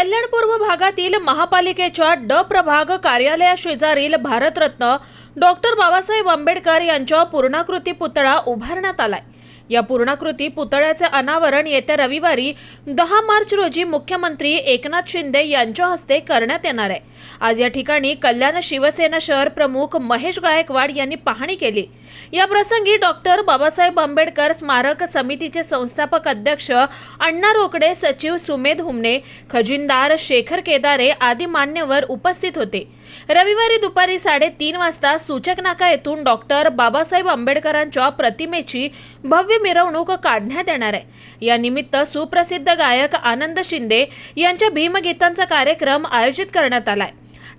कल्याण पूर्व भागातील महापालिकेच्या ड प्रभाग कार्यालयाशेजारील भारतरत्न डॉक्टर बाबासाहेब आंबेडकर यांच्या पूर्णाकृती पुतळा उभारण्यात आलाय. या पूर्णाकृती पुतळ्याचे अनावरण येत्या रविवारी दहा मार्च रोजी मुख्यमंत्री एकनाथ शिंदे यांच्या हस्ते करण्यात येणार आहे. आज या ठिकाणी कल्याण शिवसेना शहर प्रमुख महेश गायकवाड यांनी पाहणी केली. या प्रसंगी डॉक्टर बाबासाहेब आंबेडकर स्मारक समितीचे संस्थापक अध्यक्ष अण्णा रोकडे सचिव सुमेध हुमने खजिनदार शेखर केदारे आदी मान्यवर उपस्थित होते. रविवारी दुपारी साडेतीन वाजता सूचक नाका येथून डॉक्टर बाबासाहेब आंबेडकरांच्या प्रतिमेची भव्य मिरवणूक काढण्यात येणार आहे. या निमित्त सुप्रसिद्ध गायक आनंद शिंदे यांच्या भीमगीतांचा कार्यक्रम आयोजित करण्यात आलाय.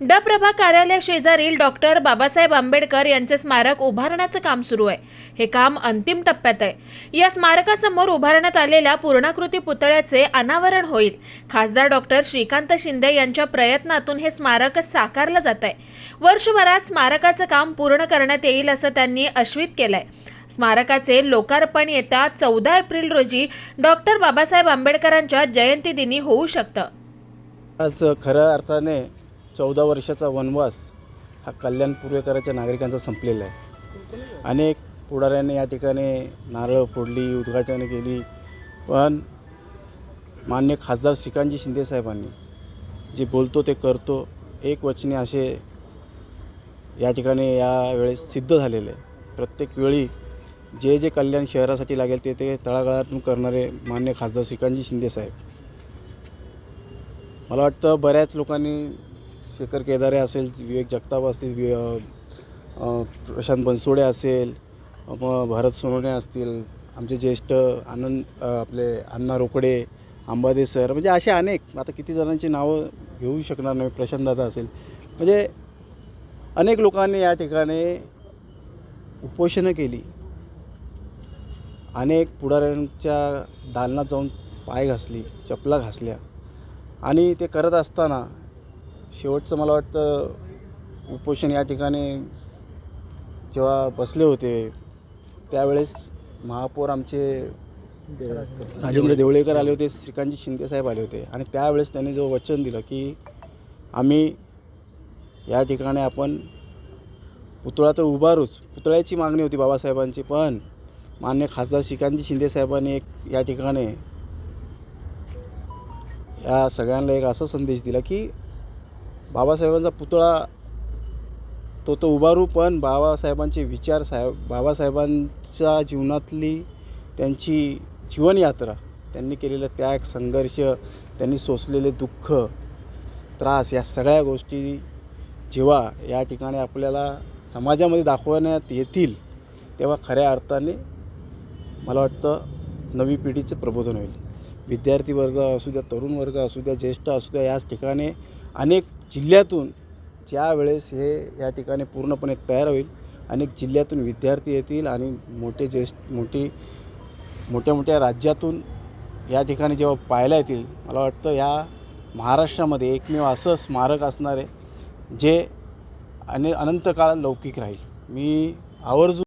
ड प्रभा कार्यालय शेजारील डॉक्टर बाबासाहेब आंबेडकर यांचे स्मारक उभारण्याचं काम सुरू आहे. हे काम अंतिम टप्प्यात आहे. या स्मारकासमोर उभारण्यात आलेल्या पूर्णाकृती पुतळ्याचे अनावरण होईल. खासदार डॉक्टर श्रीकांत शिंदे यांच्या प्रयत्नातून हे स्मारक साकारलं जात आहे. वर्षभरात स्मारकाचं काम पूर्ण करण्यात येईल असं त्यांनी अश्वित केलंय. स्मारकाचे लोकार्पण येत्या चौदा एप्रिल रोजी डॉक्टर बाबासाहेब आंबेडकरांच्या जयंतीदिनी होऊ शकतं. आज खऱ्या अर्थाने चौदा वर्षाचा वनवास हा कल्याण पूर्वेकराच्या नागरिकांचा संपलेला आहे. अनेक पुढाऱ्यांनी या ठिकाणी नारळ फोडली उद्घाटनं केली पण मान्य खासदार श्रीकांतजी शिंदे साहेबांनी जे बोलतो ते करतो एक वचने असे या ठिकाणी यावेळेस सिद्ध झालेले. आहे प्रत्येक वेळी जे जे कल्याण शहरासाठी लागेल ते ते तळागाळातून करणारे मान्य खासदार श्रीकांतजी शिंदे साहेब. मला वाटतं बऱ्याच लोकांनी शेखर केदारे असेल विवेक जगताप असतील वि प्रशांत बनसोडे असेल मग भरत सोनवणे असतील आमचे ज्येष्ठ आनंद आपले अण्णा रोकडे अंबादे सर म्हणजे असे अनेक. आता किती जणांची नावं घेऊ शकणार नाही प्रशांत दादा असेल. म्हणजे अनेक लोकांनी या ठिकाणी उपोषणं केली. अनेक पुढाऱ्यांच्या दालनात जाऊन पाय घासली चपला घासल्या. आणि ते करत असताना शेवटचं मला वाटतं उपोषण या ठिकाणी जेव्हा बसले होते त्यावेळेस महापौर आमचे राजेंद्र देवळेकर आले होते श्रीकांतजी शिंदेसाहेब आले होते. आणि त्यावेळेस त्यांनी जो वचन दिलं की आम्ही या ठिकाणी आपण पुतळा तर उभारूच पुतळ्याची मागणी होती बाबासाहेबांची पण मान्य खासदार श्रीकांतजी शिंदेसाहेबांनी एक या ठिकाणी या सगळ्यांना एक असा संदेश दिला की बाबासाहेबांचा पुतळा तो तो उभारू पण बाबासाहेबांचे विचार साहेब बाबासाहेबांच्या जीवनातली त्यांची जीवनयात्रा त्यांनी केलेलं त्याग संघर्ष त्यांनी सोसलेले दुःख त्रास या सगळ्या गोष्टी जेव्हा या ठिकाणी आपल्याला समाजामध्ये दाखवण्यात येतील तेव्हा खऱ्या अर्थाने मला वाटतं नवी पिढीचे प्रबोधन होईल. विद्यार्थी वर्ग असू द्या तरुण वर्ग असू द्या ज्येष्ठ असू द्या याच ठिकाणी अनेक जिल्ह्यातून ज्या वेळेस हे या ठिकाणी पूर्णपणे तयार होईल अनेक जिल्ह्यातून विद्यार्थी येतील आणि मोठे ज्येष्ठ मोठी मोठ्या मोठ्या राज्यातून या ठिकाणी जेव्हा पाहायला येतील मला वाटतं या महाराष्ट्रामध्ये एकमेव असं स्मारक असणार आहे जे अने अनंत काळ लौकिक राहील. मी आवर्जून